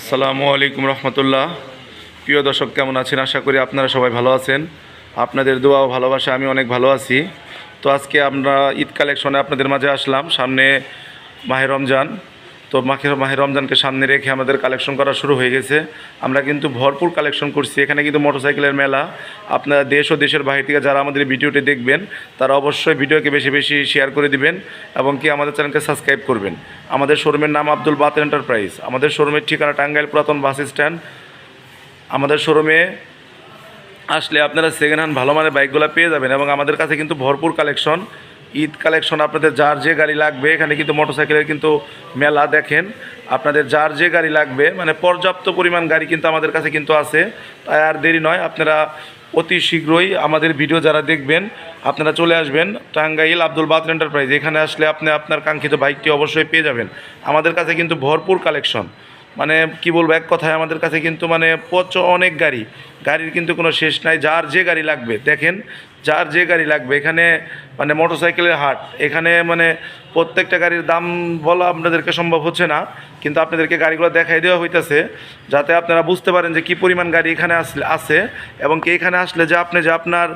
আসসালামু আলাইকুম রহমতুল্লাহ। প্রিয় দর্শক, কেমন আছেন? আশা করি আপনারা সবাই ভালো আছেন। আপনাদের দোয়া ও ভালোবাসা, আমি অনেক ভালো আছি। তো আজকে আমরা ঈদ কালেকশনে আপনাদের মাঝে আসলাম, সামনে মাহের রমজান। তো মাখের মাহের রমজানকে সামনে রেখে আমাদের কালেকশন করা শুরু হয়ে গেছে। আমরা কিন্তু ভরপুর কালেকশন করছি, এখানে কিন্তু মোটরসাইকেলের মেলা। আপনারা দেশ ও দেশের বাইরে থেকে যারা আমাদের ভিডিওটি দেখবেন, তারা অবশ্যই ভিডিওকে বেশি বেশি শেয়ার করে দিবেন এবং কি আমাদের চ্যানেলকে সাবস্ক্রাইব করবেন। আমাদের শোরুমের নাম আব্দুল বাতের এন্টারপ্রাইজ আমাদের শোরুমের ঠিকানা টাঙ্গাইল পুরাতন বাস স্ট্যান্ড। আমাদের শোরুমে আসলে আপনারা সেকেন্ড হ্যান্ড ভালো মানের বাইকগুলো পেয়ে যাবেন এবং আমাদের কাছে কিন্তু ভরপুর কালেকশন ঈদ কালেকশন আপনাদের যার যে গাড়ি লাগবে, এখানে কিন্তু মোটরসাইকেলের কিন্তু মেলা দেখেন। আপনাদের যার যে গাড়ি লাগবে মানে পর্যাপ্ত পরিমাণ গাড়ি কিন্তু আমাদের কাছে কিন্তু আছে। তাই আর দেরি নয়, আপনারা অতি শীঘ্রই আমাদের ভিডিও যারা দেখবেন, আপনারা চলে আসবেন টাঙ্গাইল আব্দুল বাত এন্টারপ্রাইজ এখানে আসলে আপনি আপনার কাঙ্ক্ষিত বাইকটি অবশ্যই পেয়ে যাবেন। আমাদের কাছে কিন্তু ভরপুর কালেকশন মানে কি বলব, এক কথায় আমাদের কাছে কিন্তু মানে পচ অনেক গাড়ি। গাড়ির কিন্তু কোনো শেষ নাই, যার যে গাড়ি লাগবে। দেখেন যার যে গাড়ি লাগবে, এখানে মানে মোটরসাইকেলের হাট, এখানে মানে প্রত্যেকটা গাড়ির দাম বলা আপনাদেরকে সম্ভব হচ্ছে না, কিন্তু আপনাদেরকে গাড়িগুলো দেখাই দেওয়া হইতেছে, যাতে আপনারা বুঝতে পারেন যে কী পরিমাণ গাড়ি এখানে আসলে আছে এবং কি এখানে আসলে যে আপনি যে আপনার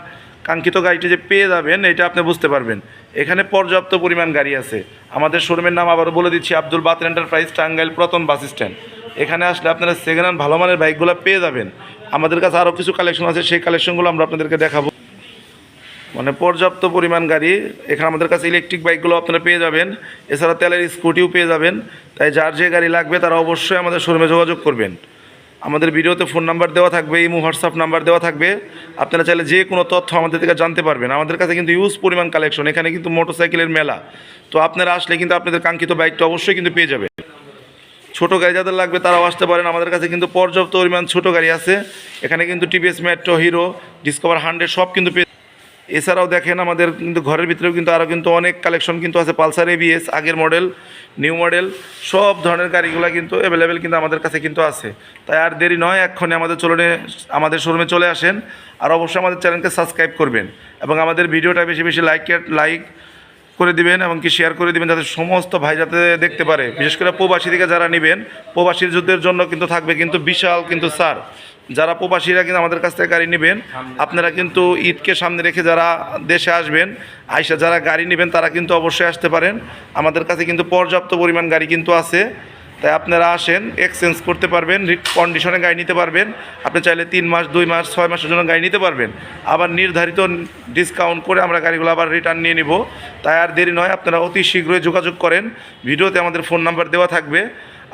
কাঙ্ক্ষিত গাড়িটি যে পেয়ে যাবেন, এটা আপনি বুঝতে পারবেন। এখানে পর্যাপ্ত পরিমাণ গাড়ি আছে। আমাদের শোরুমের নাম আবারও বলে দিচ্ছি, আব্দুল বাতের এন্টারপ্রাইজ, টাঙ্গাইল প্রথম বাস স্ট্যান্ড। এখানে আসলে আপনারা সেকেন্ড হ্যান্ড ভালো মানের বাইকগুলো পেয়ে যাবেন। আমাদের কাছে আরও কিছু কালেকশন আছে, সেই কালেকশনগুলো আমরা আপনাদেরকে দেখাবো। মানে পর্যাপ্ত পরিমাণ গাড়ি। এখানে আমাদের কাছে ইলেকট্রিক বাইকগুলো আপনারা পেয়ে যাবেন। এছাড়া তেলের স্কুটিও পেয়ে যাবেন। তাই যার যে গাড়ি লাগবে তারা অবশ্যই আমাদের শোরুমে যোগাযোগ করবেন। আমাদের ভিডিওতে ফোন নাম্বার দেওয়া থাকবে, ইমো হোয়াটসঅ্যাপ নাম্বার দেওয়া থাকবে। আপনারা চাইলে যে কোনো তথ্য আমাদের থেকে জানতে পারবেন। আমাদের কাছে কিন্তু ইউজ পরিমাণ কালেকশন এখানে কিন্তু মোটরসাইকেলের মেলা। তো আপনারা আসলে কিন্তু আপনাদের কাঙ্ক্ষিত বাইকটা অবশ্যই কিন্তু পেয়ে যাবেন। ছোটো গাড়ি যাদের লাগবে তারাও আসতে পারেন। আমাদের কাছে কিন্তু পর্যাপ্ত পরিমাণ ছোটো গাড়ি আছে। এখানে কিন্তু TVS Metro Hero Discover hundred সব কিন্তু পেয়ে এছাড়াও দেখেন আমাদের কিন্তু ঘরের ভিতরেও কিন্তু আরও কিন্তু অনেক কালেকশন কিন্তু আছে। পালসার এবিএস আগের মডেল নিউ মডেল সব ধরনের গাড়িগুলো কিন্তু অ্যাভেলেবেল কিন্তু আমাদের কাছে কিন্তু আছে। তাই আর দেরি নয় এক্ষণে আমাদের চলনে, আমাদের শোরুমে চলে আসেন। আর অবশ্যই আমাদের চ্যানেলকে সাবস্ক্রাইব করবেন। এবং আমাদের ভিডিওটা বেশি বেশি লাইক লাইক করে দিবেন এবং কি শেয়ার করে দিবেন যাতে সমস্ত ভাই যাতে দেখতে পারে। বিশেষ করে প্রবাসী থেকে যারা নেবেন, প্রবাসীর যুদ্ধের জন্য কিন্তু থাকবে কিন্তু বিশাল কিন্তু স্যার। যারা প্রবাসীরা কিন্তু আমাদের কাছ থেকে গাড়ি নেবেন, আপনারা কিন্তু ঈদকে সামনে রেখে যারা দেশে আসবেন, আইসা যারা গাড়ি নেবেন তারা কিন্তু অবশ্যই আসতে পারেন। আমাদের কাছে কিন্তু পর্যাপ্ত পরিমাণ গাড়ি কিন্তু আছে। তাই আপনারা আসেন এক্সচেঞ্জ করতে পারবেন কন্ডিশনে গাড়ি নিতে পারবেন। আপনি চাইলে তিন মাস, দুই মাস, ছয় মাসের জন্য গাড়ি নিতে পারবেন। আবার নির্ধারিত ডিসকাউন্ট করে আমরা গাড়িগুলো আবার রিটার্ন নিয়ে নিব। তাই আর দেরি নয়, আপনারা অতি শীঘ্রই যোগাযোগ করেন। ভিডিওতে আমাদের ফোন নাম্বার দেওয়া থাকবে।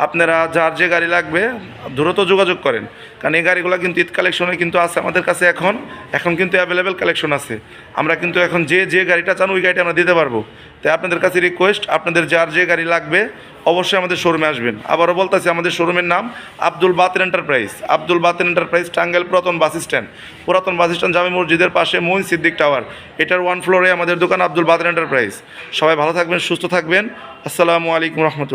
আপনারা যার যে গাড়ি লাগবে দ্রুত যোগাযোগ করেন। কারণ এই গাড়িগুলো কিন্তু ঈদ কালেকশনে কিন্তু আছে আমাদের কাছে এখন। এখন কিন্তু অ্যাভেলেবেল কালেকশন আছে। আমরা কিন্তু এখন যে যে গাড়িটা চান ওই গাড়িটা আমরা দিতে পারব। তাই আপনাদের কাছে রিকোয়েস্ট আপনাদের যার যে গাড়ি লাগবে, অবশ্যই আমাদের শোরুমে আসবেন। আবারও বলতেছি, আমাদের শোরুমের নাম আব্দুল বাতের এন্টারপ্রাইজ আব্দুল বাতের এন্টারপ্রাইজ টাঙ্গাইল পুরাতন বাস স্ট্যান্ড পুরাতন বাস স্ট্যান্ড জামি মসজিদের পাশে মহিন সিদ্দিক টাওয়ার এটার ওয়ান ফ্লোরে আমাদের দোকান আব্দুল বাতের এন্টারপ্রাইজ সবাই ভালো থাকবেন, সুস্থ থাকবেন। আসসালামু আলাইকুম রহমতুল্লাহ।